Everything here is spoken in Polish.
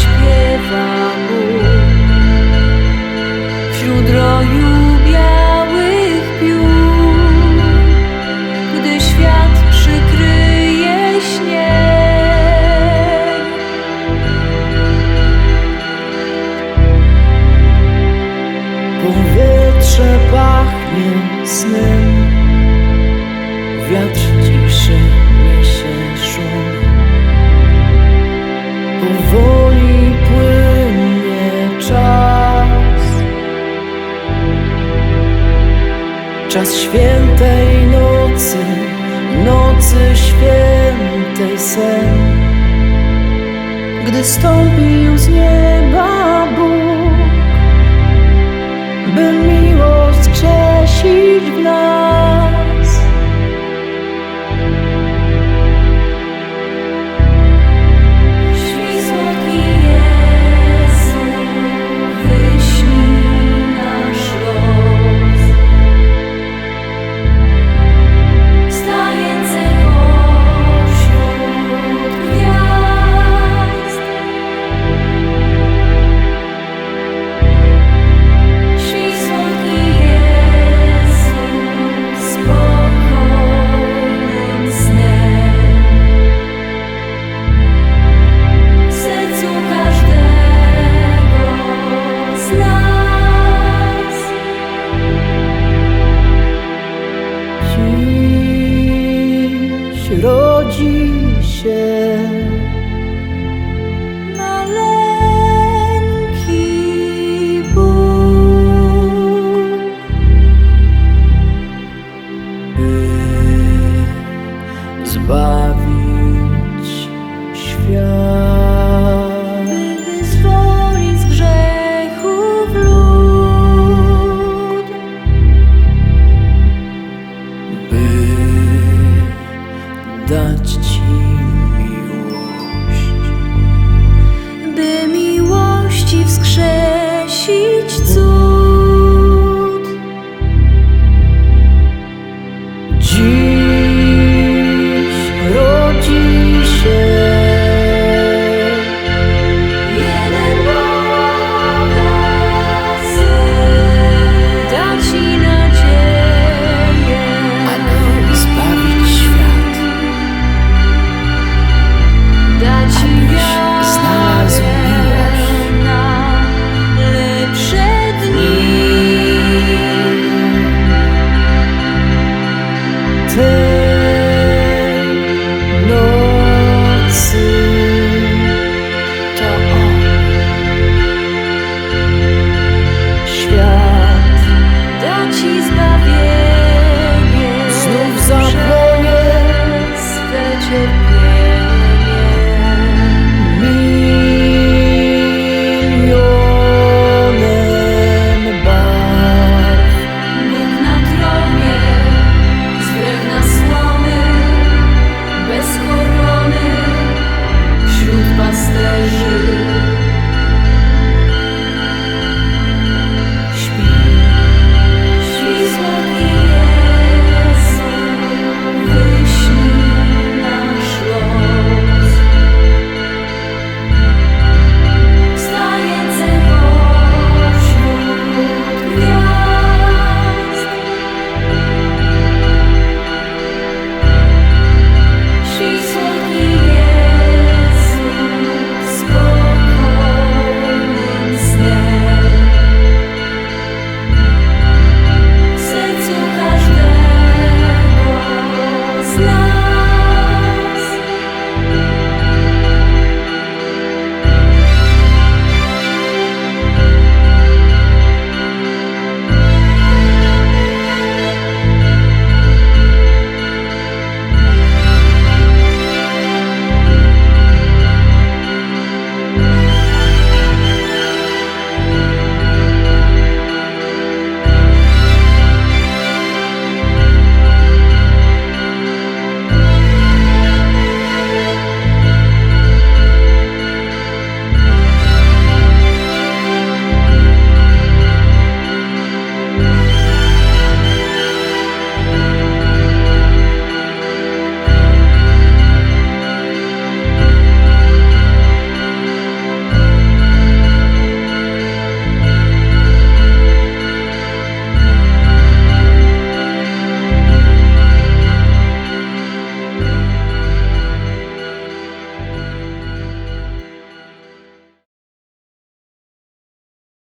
śpiewa mu wśród roju. Podczas świętej nocy, nocy świętej sen. Gdy stąpił z nieba Bóg By miłość skrzesić w nas. rodzi się. 去。